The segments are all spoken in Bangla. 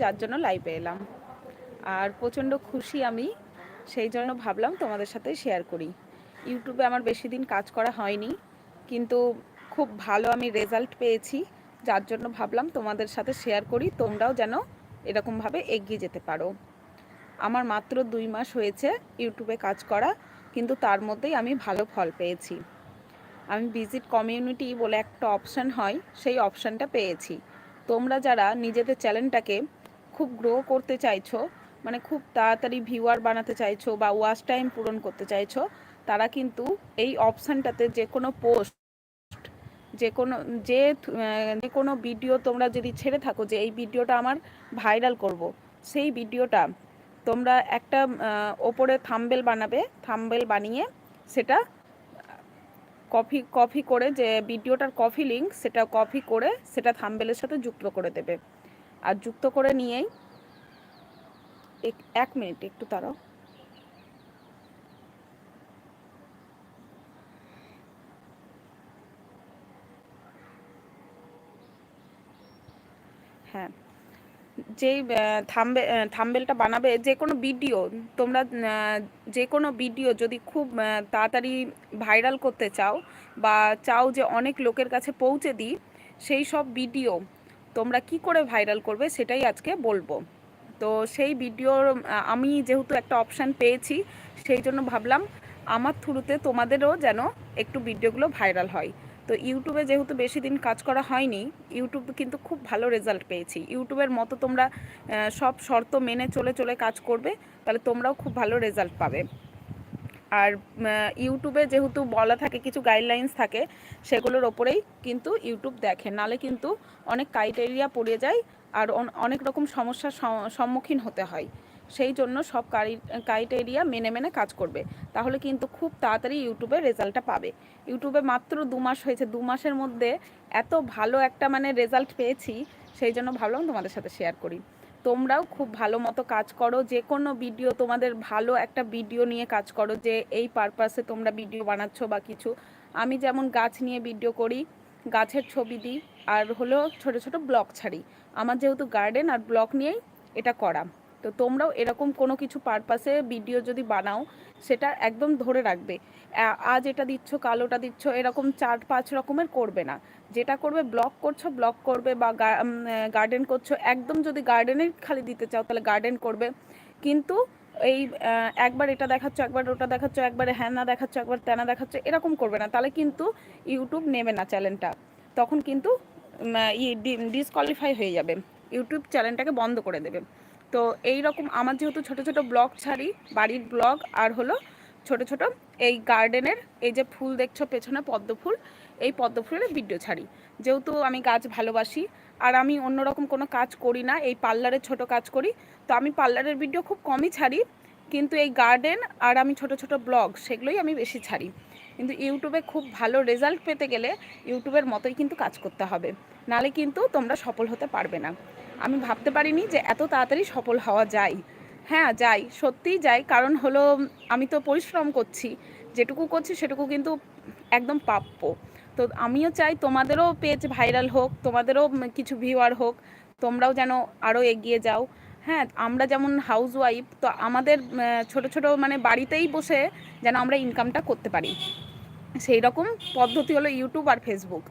যার জন্য লাইভে এলাম। আর প্রচণ্ড খুশি আমি, সেই জন্য ভাবলাম তোমাদের সাথে শেয়ার করি। ইউটিউবে আমার বেশি দিন কাজ করা হয়নি, কিন্তু খুব ভালো আমি রেজাল্ট পেয়েছি, যার জন্য ভাবলাম তোমাদের সাথে শেয়ার করি, তোমরাও যেন এরকমভাবে এগিয়ে যেতে পারো। আমার মাত্র দুই মাস হয়েছে ইউটিউবে কাজ করা, কিন্তু তার মধ্যেই আমি ভালো ফল পেয়েছি। আমি ভিজিট কমিউনিটি বলে একটা অপশান হয়, সেই অপশানটা পেয়েছি। তোমরা যারা নিজেদের চ্যানেলটাকে খুব গ্রো করতে চাইছো মানে খুব তাড়াতাড়ি ভিউয়ার বানাতে চাইছো বা ওয়াচ টাইম পূরণ করতে চাইছো, তারা কিন্তু এই অপশানটাতে যে কোনো পোস্ট যে কোনো, যে যে কোনো ভিডিও তোমরা যদি ছেড়ে থাকো যে এই ভিডিওটা আমার ভাইরাল করব, সেই ভিডিওটা তোমরা একটা ওপরে থাম্বেল বানাবে থাম্বেল বানিয়ে সেটা কপি কপি করে যে ভিডিওটার কপি লিঙ্ক সেটা কপি করে সেটা থাম্বেলের সাথে যুক্ত করে দেবে। আর যুক্ত করে নিয়েই এক মিনিট একটু তারাও হ্যাঁ যেই থাম্বে থাম্বেলটা বানাবে, যে কোনো ভিডিও, তোমরা যে কোনো ভিডিও যদি খুব তাড়াতাড়ি ভাইরাল করতে চাও বা চাও যে অনেক লোকের কাছে পৌঁছে দিই, সেই সব ভিডিও তোমরা কি করে ভাইরাল করবে সেটাই আজকে বলব। তো সেই ভিডিওর, আমি যেহেতু একটা অপশান পেয়েছি, সেই জন্য ভাবলাম আমার থ্রুতে তোমাদেরও যেন একটু ভিডিওগুলো ভাইরাল হয়। তো ইউটিউবে যেহেতু বেশি দিন কাজ করা হয়নি, ইউটিউব কিন্তু খুব ভালো রেজাল্ট পেয়েছি। ইউটিউবের মতো তোমরা সব শর্ত মেনে চলে চলে কাজ করবে, তাহলে তোমরাও খুব ভালো রেজাল্ট পাবে। আর ইউটিউবে যেহেতু বলা থাকে, কিছু গাইডলাইন্স থাকে, সেগুলোর ওপরেই কিন্তু ইউটিউব দেখে। নালে কিন্তু অনেক ক্রাইটেরিয়া পড়ে যায় আর অনেক রকম সমস্যার সম্মুখীন হতে হয়। সেই জন্য সব ক্রাইটেরিয়া মেনে মেনে কাজ করবে। তাহলে কিন্তু খুব তাড়াতাড়ি ইউটিউবে রেজাল্টটা পাবে। ইউটিউবে মাত্র দু মাস হয়েছে। দু মাসের মধ্যে এত ভালো একটা মানে রেজাল্ট পেয়েছি, সেই জন্য ভাবলাম তোমাদের সাথে শেয়ার করি। তোমরাও খুব ভালো মতো কাজ করো। যে কোনো ভিডিও তোমাদের ভালো একটা ভিডিও নিয়ে কাজ করো যে এই পারপাসে তোমরা ভিডিও বানাচ্ছ বা কিছু। আমি যেমন গাছ নিয়ে ভিডিও করি, গাছের ছবি দিই, আর হলো ছোট ছোট ব্লক ছাড়ি। আমার যেহেতু গার্ডেন আর ব্লগ নিয়েই এটা করা। তো তোমরাও এরকম কোনো কিছু পারপাসে ভিডিও যদি বানাও, সেটা একদম ধরে রাখবে। আজ এটা দিচ্ছ কালোটা দিচ্ছ, এরকম চার পাঁচ রকমের করবে না। যেটা করবে ব্লগ করছ ব্লগ করবে বা গার্ডেন করছ, একদম যদি গার্ডেনের খালি দিতে চাও, তাহলে গার্ডেন করবে। কিন্তু এই একবার এটা দেখাচ্ছ, একবার ওটা দেখাচ্ছ, একবার হ্যাঁ না দেখাচ্ছ, একবার তেনা দেখাচ্ছ, এরকম করবে না। তাহলে কিন্তু ইউটিউব নেবে না চ্যানেলটা তখন কিন্তু ই ডিসকোয়ালিফাই হয়ে যাবে। ইউটিউব চ্যানেলটাকে বন্ধ করে দেবে। তো এই রকম আমার যেহেতু ছোট ছোট ব্লগ ছাড়ি, বাড়ির ব্লগ, আর হলো ছোট ছোট এই গার্ডেনের এই যে ফুল দেখছ পেছনে পদ্ম ফুল, এই পদ্ম ফুলের ভিডিও ছাড়ি। যেহেতু আমি গাছ ভালোবাসি, আর আমি অন্যরকম কোনো কাজ করি না, এই পার্লারের ছোট কাজ করি, তো আমি পার্লারের ভিডিও খুব কমই ছাড়ি, কিন্তু এই গার্ডেন আর আমি ছোট ছোট ব্লগ সেগুলোই আমি বেশি ছাড়ি। কিন্তু ইউটিউবে খুব ভালো রেজাল্ট পেতে গেলে ইউটিউবের মতোই কিন্তু কাজ করতে হবে, নালে কিন্তু তোমরা সফল হতে পারবে না। আমি ভাবতে পারিনি যে এত তাড়াতাড়ি সফল হওয়া যায়। হ্যাঁ যাই, সত্যিই যাই, কারণ হলো, আমি তো পরিশ্রম করছি। যেটুকু করছি সেটুকু কিন্তু একদম প্রাপ্য। তো আমিও চাই তোমাদেরও পেজ ভাইরাল হোক, তোমাদেরও কিছু ভিউয়ার হোক, তোমরাও যেন আরও এগিয়ে যাও। হ্যাঁ আমরা যেমন হাউস ওয়াইফ তো আমাদের ছোট ছোট মানে বাড়িতেই বসে যেন আমরা ইনকামটা করতে পারি। সেই রকম পদ্ধতি হলো ইউটিউব আর ফেসবুক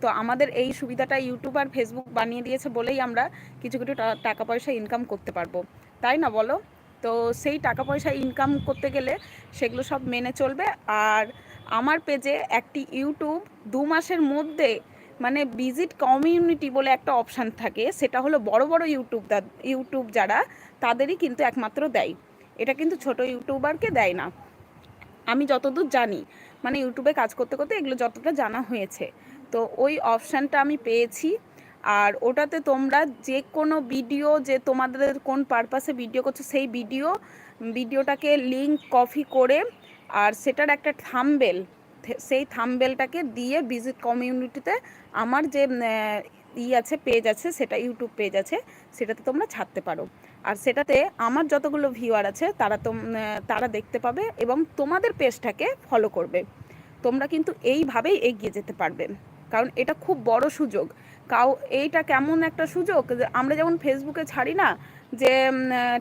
তো আমাদের এই সুবিধাটা ইউটিউব আর ফেসবুক বানিয়ে দিয়েছে বলেই আমরা কিছু কিছু টাকা পয়সা ইনকাম করতে পারব। তাই না বলো? তো সেই টাকা পয়সা ইনকাম করতে গেলে সেগুলো সব মেনে চলবে। আর আমার পেজে একটি ইউটিউব দু মাসের মধ্যে মানে ভিজিট কমিউনিটি বলে একটা অপশান থাকে। সেটা হলো বড় বড় ইউটিউব ইউটিউব যারা, তাদেরই কিন্তু একমাত্র দেয়। এটা কিন্তু ছোট ইউটিউবারকে দেয় না। আমি যতদূর জানি মানে ইউটিউবে কাজ করতে করতে এগুলো যতটা জানা হয়েছে। তো ওই অপশানটা আমি পেয়েছি। আর ওটাতে তোমরা যে কোনো ভিডিও যে তোমাদের কোন পারপাসে ভিডিও করছ, সেই ভিডিও ভিডিওটাকে লিঙ্ক কপি করে আর সেটার একটা থামবেল সেই থামবেলটাকে দিয়ে ভিজিট কমিউনিটিতে আমার যে ই আছে পেজ আছে, সেটা ইউটিউব পেজ আছে, সেটাতে তোমরা ছাড়তে পারো। আর সেটাতে আমার যতগুলো ভিউয়ার আছে, তারা তো তারা দেখতে পাবে এবং তোমাদের পেজটাকে ফলো করবে। তোমরা কিন্তু এইভাবেই এগিয়ে যেতে পারবে। কারণ এটা খুব বড় সুযোগ। কাউ, এইটা কেমন একটা সুযোগ আমরা যেমন ফেসবুকে ছাড়ি না যে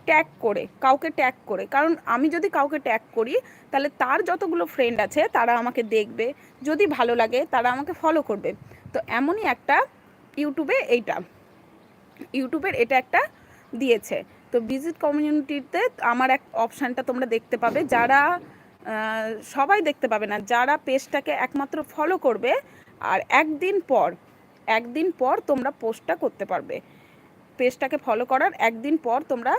ট্যাগ করে, কাউকে ট্যাগ করে। কারণ আমি যদি কাউকে ট্যাগ করি, তাহলে তার যতগুলো ফ্রেন্ড আছে, তারা আমাকে দেখবে। যদি ভালো লাগে, তারা আমাকে ফলো করবে। তো এমনই একটা ইউটিউবে এইটা। ইউটিউবের এটা একটা দিয়েছে। তো ভিজিট কমিউনিটিতে আমার এক অপশানটা তোমরা দেখতে পাবে। যারা সবাই দেখতে পাবে না, যারা পেজটাকে একমাত্র ফলো করবে আর একদিন পর একদিন পর তোমরা পোস্টটা করতে পারবে। পেজটাকে ফলো করার একদিন পর তোমরা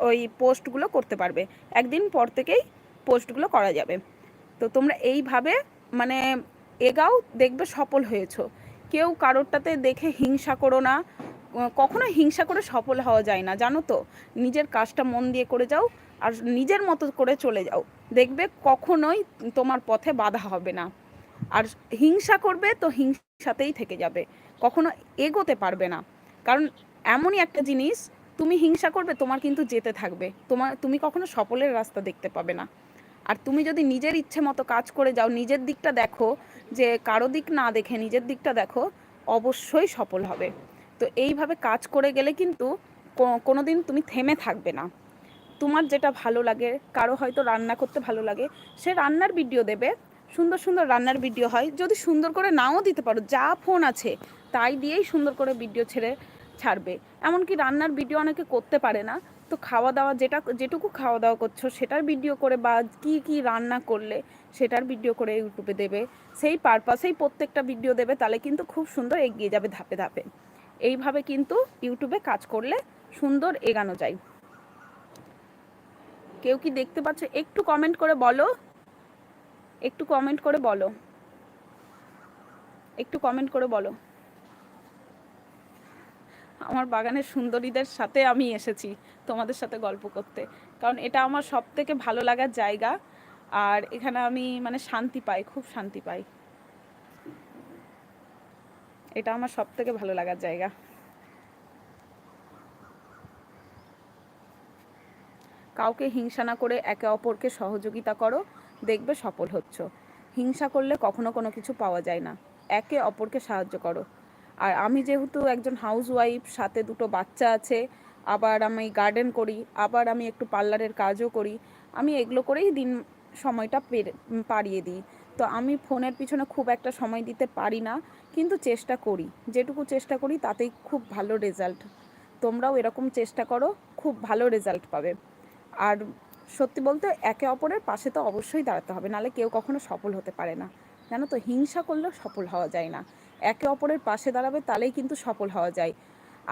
ওই পোস্টগুলো করতে পারবে। একদিন পর থেকেই পোস্টগুলো করা যাবে। তো তোমরা এইভাবে মানে এগাও, দেখবে সফল হয়েছ। কেউ কারোরটাতে দেখে হিংসা করো না। কখনো হিংসা করে সফল হওয়া যায় না, জানো তো? নিজের কাজটা মন দিয়ে করে যাও আর নিজের মতো করে চলে যাও। দেখবে কখনোই তোমার পথে বাধা হবে না। আর হিংসা করবে তো হিংসাতেই থেকে যাবে। কখনো এগোতে পারবে না। কারণ এমনই একটা জিনিস, তুমি হিংসা করবে, তোমার কিন্তু যেতে থাকবে। তোমার, তুমি কখনো সফলের রাস্তা দেখতে পাবে না। আর তুমি যদি নিজের ইচ্ছে মতো কাজ করে যাও, নিজের দিকটা দেখো, যে কারও দিক না দেখে নিজের দিকটা দেখো, অবশ্যই সফল হবে। তো এইভাবে কাজ করে গেলে কিন্তু কোনো দিন তুমি থেমে থাকবে না। তোমার যেটা ভালো লাগে, কারও হয়তো রান্না করতে ভালো লাগে, সে রান্নার ভিডিও দেবে। সুন্দর সুন্দর রান্নার ভিডিও হয়। যদি সুন্দর করে নাও দিতে পারো, যা ফোন আছে, তাই দিয়েই সুন্দর করে ভিডিও ছেড়ে ছাড়বে। এমনকি রান্নার ভিডিও অনেকে করতে পারে না। তো খাওয়া দাওয়া যেটা, যেটুকু খাওয়া দাওয়া করছ, সেটার ভিডিও করে বা কি কি রান্না করলে, সেটার ভিডিও করে ইউটিউবে দেবে। সেই পারপাসেই প্রত্যেকটা ভিডিও দেবে, তাহলে কিন্তু খুব সুন্দর এগিয়ে যাবে ধাপে ধাপে। এইভাবে কিন্তু ইউটিউবে কাজ করলে সুন্দর এগানো যায়। কেউ কি দেখতে পাচ্ছ? একটু কমেন্ট করে বলো। একটু কমেন্ট করে বলো। একটু কমেন্ট করে বলো। আমার বাগানের সুন্দরীদের সাথে আমি এসেছি তোমাদের সাথে গল্প করতে। কারণ এটা আমার সব থেকে ভালো লাগার জায়গা। আর এখানে আমি মানে শান্তি পাই, খুব শান্তি পাই। এটা আমার সব থেকে ভালো লাগার জায়গা। কাউকে হিংসা না করে একে অপরকে সহযোগিতা করো। দেখবে সফল হচ্ছ। হিংসা করলে কখনো কোনো কিছু পাওয়া যায় না। একে অপরকে সাহায্য করো। আর আমি যেহেতু একজন হাউস ওয়াইফ সাথে দুটো বাচ্চা আছে, আবার আমি গার্ডেন করি, আবার আমি একটু পার্লারের কাজও করি, আমি এগুলো করেই দিন সময়টা পাড়িয়ে দিই। তো আমি ফোনের পিছনে খুব একটা সময় দিতে পারি না, কিন্তু চেষ্টা করি। যেটুকু চেষ্টা করি, তাতেই খুব ভালো রেজাল্ট তোমরাও এরকম চেষ্টা করো, খুব ভালো রেজাল্ট পাবে। আর সত্যি বলতে একে অপরের পাশে তো অবশ্যই দাঁড়াতে হবে নাহলে কেউ কখনো সফল হতে পারে না। জানো তো, হিংসা করলেও সফল হওয়া যায় না। একে অপরের পাশে দাঁড়াবে তাহলেই কিন্তু সফল হওয়া যায়।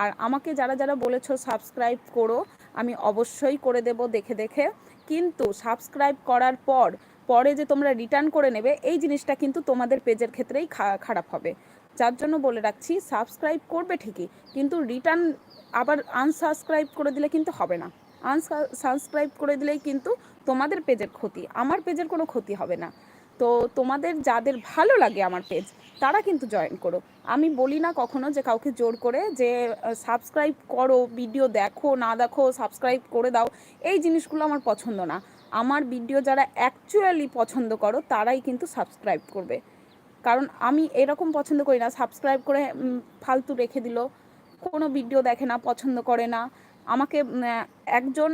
আর আমাকে যারা যারা বলেছ সাবস্ক্রাইব করো, আমি অবশ্যই করে দেব দেখে দেখে। কিন্তু সাবস্ক্রাইব করার পর, পরে যে তোমরা রিটার্ন করে নেবে, এই জিনিসটা কিন্তু তোমাদের পেজের ক্ষেত্রেই খারাপ হবে। যার জন্য বলে রাখছি, সাবস্ক্রাইব করবে ঠিকই, কিন্তু রিটার্ন আবার আনসাবস্ক্রাইব করে দিলে কিন্তু হবে না। আনসাবস্ক্রাইব করে দিলেই কিন্তু তোমাদের পেজের ক্ষতি, আমার পেজের কোনো ক্ষতি হবে না। তো তোমাদের যাদের ভালো লাগে আমার পেজ তারা কিন্তু জয়েন করো। আমি বলি না কখনো যে কাউকে জোর করে যে সাবস্ক্রাইব করো ভিডিও দেখো, না দেখো সাবস্ক্রাইব করে দাও, এই জিনিসগুলো আমার পছন্দ না। আমার ভিডিও যারা অ্যাকচুয়ালি পছন্দ করো, তারাই কিন্তু সাবস্ক্রাইব করবে। কারণ আমি এরকম পছন্দ করি না সাবস্ক্রাইব করে ফালতু রেখে দিল, কোনো ভিডিও দেখে না, পছন্দ করে না। আমাকে একজন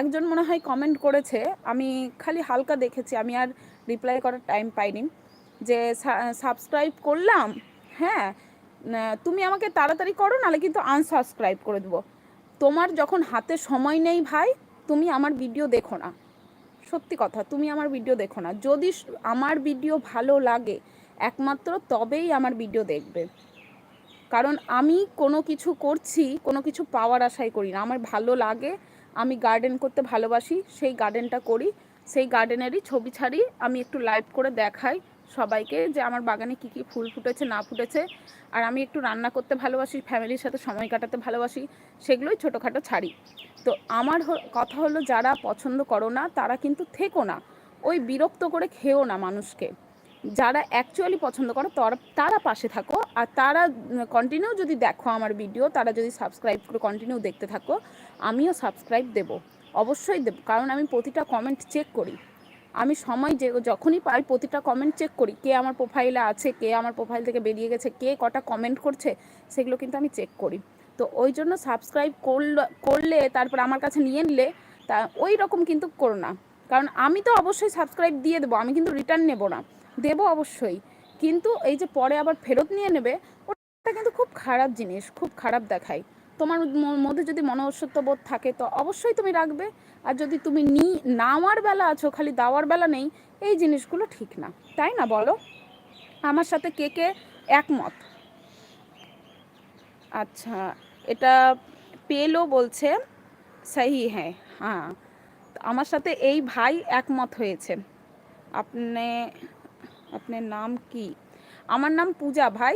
একজন মনে হয় কমেন্ট করেছে, আমি খালি হালকা দেখেছি, আমি আর রিপ্লাই করার টাইম পাইনি, যে সাবস্ক্রাইব করলাম হ্যাঁ তুমি আমাকে তাড়াতাড়ি করো, নাহলে কিন্তু আনসাবস্ক্রাইব করে দেবো। তোমার যখন হাতে সময় নেই ভাই, তুমি আমার ভিডিও দেখো না। সত্যি কথা, তুমি আমার ভিডিও দেখো না। যদি আমার ভিডিও ভালো লাগে, একমাত্র তবেই আমার ভিডিও দেখবে। কারণ আমি কোনো কিছু করছি, কোনো কিছু পাওয়ার আশাই করি না। আমার ভালো লাগে, আমি গার্ডেন করতে ভালোবাসি, সেই গার্ডেনটা করি, সেই গার্ডেনেরই ছবি ছাড়ি, আমি একটু লাইভ করে দেখাই সবাইকে যে আমার বাগানে কি কি ফুল ফুটেছে, না ফুটেছে। আর আমি একটু রান্না করতে ভালোবাসি ফ্যামিলির সাথে সময় কাটাতে ভালোবাসি, সেগুলোই ছোটোখাটো ছাড়ি। তো আমার কথা হলো যারা পছন্দ করো না, তারা কিন্তু থেকো না। ওই বিরক্ত করে খেও না মানুষকে। যারা অ্যাকচুয়ালি পছন্দ করো, তারা পাশে থাকো। আর তারা কন্টিনিউ যদি দেখো আমার ভিডিও তারা যদি সাবস্ক্রাইব করে কন্টিনিউ দেখতে থাকো, আমিও সাবস্ক্রাইব দেব। অবশ্যই দেব, কারণ আমি প্রতিটা কমেন্ট চেক করি। আমি সময় যে, যখনই পাই প্রতিটা কমেন্ট চেক করি, কে আমার প্রোফাইলে আছে, কে আমার প্রোফাইল থেকে বেরিয়ে গেছে, কে কটা কমেন্ট করছে, সেগুলো কিন্তু আমি চেক করি। তো ওই জন্য সাবস্ক্রাইব করলে তারপর আমার কাছে নিয়ে নিলে, তা ওই রকম কিন্তু করো না। কারণ আমি তো অবশ্যই সাবস্ক্রাইব দিয়ে দেবো, আমি কিন্তু রিটার্ন নেব না। দেবো অবশ্যই। কিন্তু এই যে পরে আবার ফেরত নিয়ে নেবে, ওটা কিন্তু খুব খারাপ জিনিস, খুব খারাপ দেখায়। তোমার মধ্যে যদি মনসত্ব বোধ থাকে, তো অবশ্যই তুমি রাখবে। আর যদি তুমি নি, নাওয়ার বেলা আছো, খালি দাওয়ার বেলা নেই, এই জিনিসগুলো ঠিক না। তাই না বলো? আমার সাথে কে কে একমত? আচ্ছা এটা পেল বলছে, সাহি হ্যাঁ হ্যাঁ। আমার সাথে এই ভাই একমত হয়েছে। আপনি আপনার নাম কি? আমার নাম পূজা ভাই।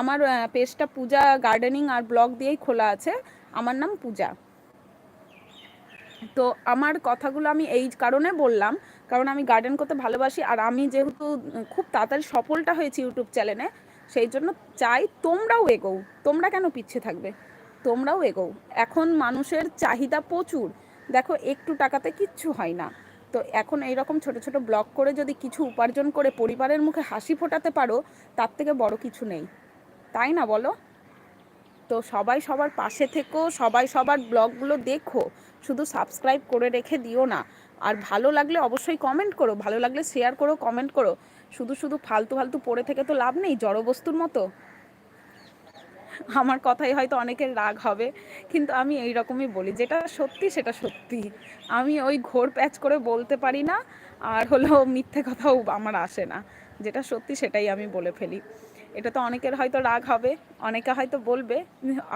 আমার পেজটা পূজা গার্ডেনিং আর ব্লগ দিয়েই খোলা আছে। আমার নাম পূজা। তো আমার কথাগুলো আমি এই কারণে বললাম, কারণ আমি গার্ডেন করতে ভালোবাসি আর আমি যেহেতু খুব তাড়াতাড়ি সফলটা হয়েছি ইউটিউব চ্যানেলে সেই জন্য চাই তোমরাও এগোও। তোমরা কেন পিছিয়ে থাকবে? তোমরাও এগোও। এখন মানুষের চাহিদা প্রচুর। দেখো, একটু টাকাতে কিচ্ছু হয় না। তো এখন এইরকম ছোট ছোট ব্লগ করে যদি কিছু উপার্জন করে পরিবারের মুখে হাসি ফোটাতে পারো, তার থেকে বড় কিছু নেই। তাই না বলো? তো সবাই সবার পাশে থেকো, সবাই সবার ব্লগগুলো দেখো, শুধু সাবস্ক্রাইব করে রেখে দিও না। আর ভালো লাগলে অবশ্যই কমেন্ট করো, ভালো লাগলে শেয়ার করো কমেন্ট করো। শুধু শুধু ফালতু ফালতু পড়ে থেকে তো লাভ নেই, জড়বস্তুর মতো। আমার কথাই হয়তো অনেকের রাগ হবে, কিন্তু আমি এই রকমই বলি, যেটা সত্যি সেটা সত্যি। আমি ওই ঘোর প্যাচ করে বলতে পারি না, আর হলো মিথ্যে কথাও আমার আসে না। যেটা সত্যি সেটাই আমি বলে ফেলি। এটা তো অনেকের হয়তো রাগ হবে, অনেকে হয়তো বলবে,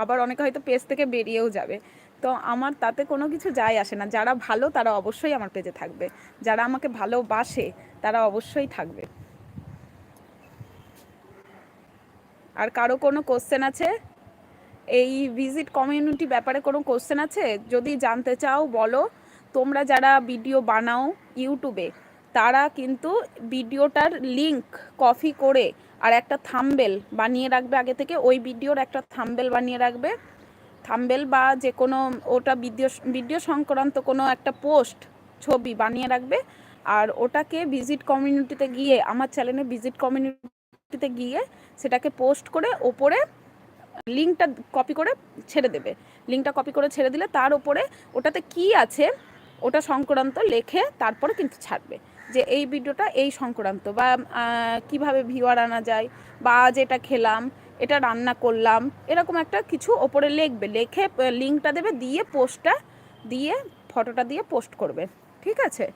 আবার অনেকে হয়তো পেজ থেকে বেরিয়েও যাবে। তো আমার তাতে কোনো কিছু যায় আসে না। যারা ভালো তারা অবশ্যই আমার পেজে থাকবে। যারা আমাকে ভালোবাসে তারা অবশ্যই থাকবে। আর কারও কোনো কোশ্চেন আছে? এই ভিজিট কমিউনিটি ব্যাপারে কোনো কোশ্চেন আছে? যদি জানতে চাও, বলো। তোমরা যারা ভিডিও বানাও ইউটিউবে তারা কিন্তু ভিডিওটার লিংক কপি করে আর একটা থাম্বেল বানিয়ে রাখবে আগে থেকে। ওই ভিডিওর একটা থাম্বেল বানিয়ে রাখবে। থাম্বেল বা যে কোনো ওটা ভিডিও ভিডিও সংক্রান্ত কোনো একটা পোস্ট ছবি বানিয়ে রাখবে। আর ওটাকে ভিজিট কমিউনিটিতে গিয়ে, আমার চ্যানেলে ভিজিট কমিউনিটিতে গিয়ে সেটাকে পোস্ট করে ওপরে লিঙ্কটা কপি করে ছেড়ে দেবে। লিঙ্কটা কপি করে ছেড়ে দিলে তার ওপরে ওটাতে কি আছে ওটা সংক্রান্ত লেখে তারপরে কিন্তু ছাড়বে। যে এই ভিডিওটা এই সংক্রান্ত বা কীভাবে ভিউয়ার আনা যায় বা যেটা খেলাম, এটা রান্না করলাম, এরকম একটা কিছু ওপরে লিখবে। লেখে লিঙ্কটা দেবে, দিয়ে পোস্টটা দিয়ে ফটোটা দিয়ে পোস্ট করবে। ঠিক আছে?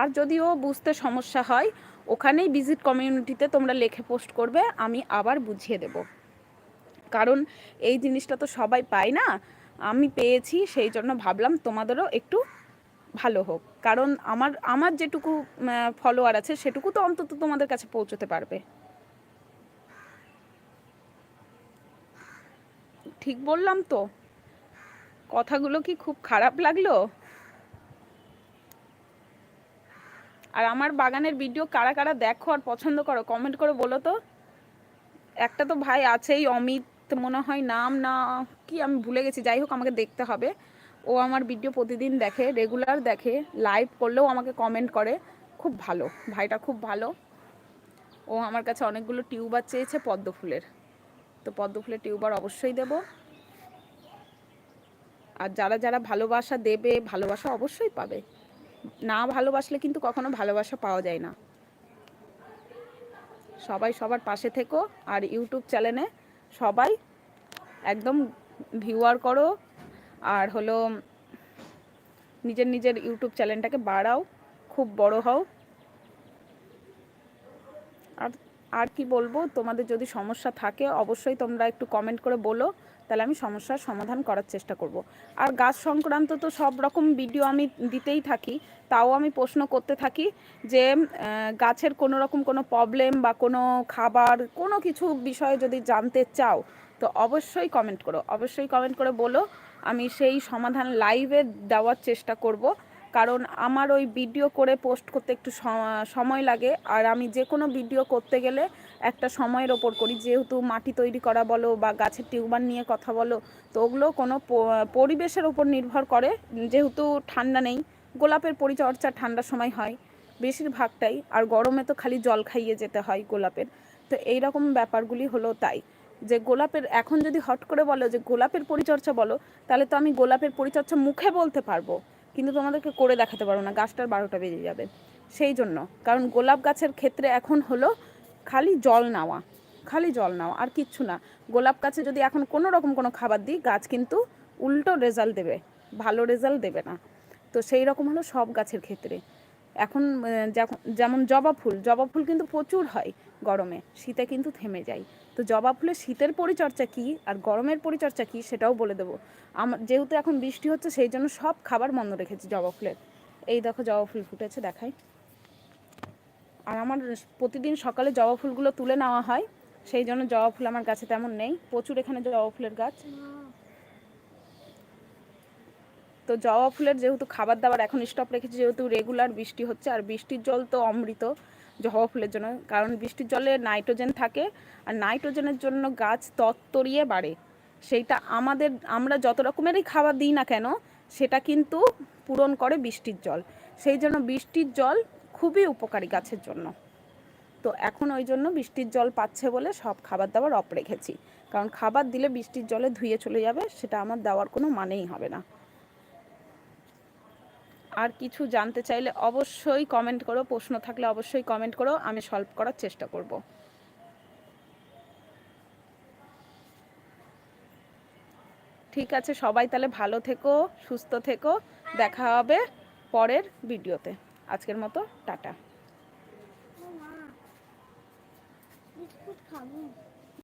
আর যদিও বুঝতে সমস্যা হয় ওখানেই ভিজিট কমিউনিটিতে তোমরা লেখে পোস্ট করবে, আমি আবার বুঝিয়ে দেব। কারণ এই জিনিসটা তো সবাই পায় না, আমি পেয়েছি, সেই জন্য ভাবলাম তোমাদেরও একটু ভালো হোক। কারণ আমার আমার যেটুকু ফলোয়ার আছে, সেটুকু তো অন্তত তোমাদের কাছে পৌঁছতে পারবে। ঠিক বললাম তো? কথাগুলো কি খুব খারাপ লাগল? আর আমার বাগানের ভিডিও কারা কারা দেখো আর পছন্দ করো কমেন্ট করে বলো তো। একটা তো ভাই আছেই, অমিত, মনে হয় নাম না, কি আমি ভুলে গেছি, যাই হোক আমাকে দেখতে হবে। ও আমার ভিডিও প্রতিদিন দেখে রেগুলার দেখে লাইভ করলেও আমাকে কমেন্ট করে। খুব ভালো, ভাইটা খুব ভালো। ও আমার কাছে অনেকগুলো টিউবার চেয়েছে পদ্ম ফুলের। তো পদ্ম ফুলের টিউবার অবশ্যই দেব। আর যারা যারা ভালোবাসা দেবে, ভালোবাসা অবশ্যই পাবে। না ভালোবাসলে কিন্তু কখনো ভালোবাসা পাওয়া যায় না। সবাই সবার পাশে থেকো আর ইউটিউব চ্যানেলে সবাই একদম ভিউয়ার করো আর হলো নিজের নিজের ইউটিউব চ্যানেলটাকে বাড়াও, খুব বড় হও। আর আর কি বলব? তোমাদের যদি সমস্যা থাকে অবশ্যই তোমরা একটু কমেন্ট করে বলো। তাহলে আমি সমস্যার সমাধান করার চেষ্টা করব। আর গাছ সংক্রান্ত তো সব রকম ভিডিও আমি দিতেই থাকি, তাও আমি প্রশ্ন করতে থাকি যে গাছের কোনো রকম কোনো প্রবলেম বা কোনো খাবার, কোনো কিছু বিষয়ে যদি জানতে চাও, তো অবশ্যই কমেন্ট করো। অবশ্যই কমেন্ট করে বলো, আমি সেই সমাধান লাইভে দেওয়ার চেষ্টা করব। কারণ আমার ওই ভিডিও করে পোস্ট করতে একটু সময় লাগে। আর আমি যে কোনো ভিডিও করতে গেলে একটা সময়ের ওপর করি। যেহেতু মাটি তৈরি করা বলো বা গাছের টিউবার নিয়ে কথা বলো, তো ওগুলো কোনো পরিবেশের ওপর নির্ভর করে। যেহেতু ঠান্ডা নেই, গোলাপের পরিচর্যা ঠান্ডার সময় হয় বেশিরভাগটাই, আর গরমে তো খালি জল খাইয়ে যেতে হয় গোলাপের। তো এই রকম ব্যাপারগুলি হলো তাই। যে গোলাপের, এখন যদি হট করে বলো যে গোলাপের পরিচর্যা বলো, তাহলে তো আমি গোলাপের পরিচর্যা মুখে বলতে পারব, কিন্তু তোমাদেরকে করে দেখাতে পারব না, গাছটার বারোটা বেজে যাবে। সেই জন্য, কারণ গোলাপ গাছের ক্ষেত্রে এখন হলো খালি জল নেওয়া, খালি জল নেওয়া আর কিচ্ছু না। গোলাপ গাছে যদি এখন কোনো রকম কোনো খাবার দিই, গাছ কিন্তু উল্টো রেজাল্ট দেবে, ভালো রেজাল্ট দেবে না। তো সেই রকম হলো সব গাছের ক্ষেত্রে। এখন যেমন জবা ফুল জবা ফুল কিন্তু প্রচুর হয় গরমে, শীতে কিন্তু থেমে যায়। তো জবা ফুলের শীতের পরিচর্যা কী আর গরমের পরিচর্যা কী সেটাও বলে দেবো। আমার যেহেতু এখন বৃষ্টি হচ্ছে, সেই জন্য সব খাবার বন্ধ রেখেছি জবা ফুলের। এই দেখো জবা ফুল ফুটেছে, দেখাই। আর আমার প্রতিদিন সকালে জবা ফুলগুলো তুলে নেওয়া হয়, সেই জন্য জবা ফুল আমার গাছে তেমন নেই। প্রচুর এখানে জবা ফুলের গাছ। তো জবা ফুলের যেহেতু খাবার দাবার এখন স্টপ রেখেছি, যেহেতু রেগুলার বৃষ্টি হচ্ছে, আর বৃষ্টির জল তো অমৃত জবা ফুলের জন্য। কারণ বৃষ্টির জলে নাইট্রোজেন থাকে, আর নাইট্রোজেনের জন্য গাছ তত্তরিয়ে বাড়ে। সেইটা আমাদের, আমরা যত রকমেরই খাবার দিই না কেন, সেটা কিন্তু পূরণ করে বৃষ্টির জল। সেই জন্য বৃষ্টির জল খুবই উপকারী গাছের জন্য। তো এখন ওই জন্য বৃষ্টির জল পাচ্ছে বলে সব খাবার দাবার অফ রেখেছি। কারণ খাবার দিলে বৃষ্টির জলে ধুয়ে চলে যাবে, সেটা আমার দেওয়ার কোনো মানেই হবে না। আর কিছু জানতে চাইলে অবশ্যই কমেন্ট করো, প্রশ্ন থাকলে অবশ্যই কমেন্ট করো, আমি সলভ করার চেষ্টা করব। ঠিক আছে, সবাই তাহলে ভালো থেকো, সুস্থ থেকো, দেখা হবে পরের ভিডিওতে আজকের মতো টাটা।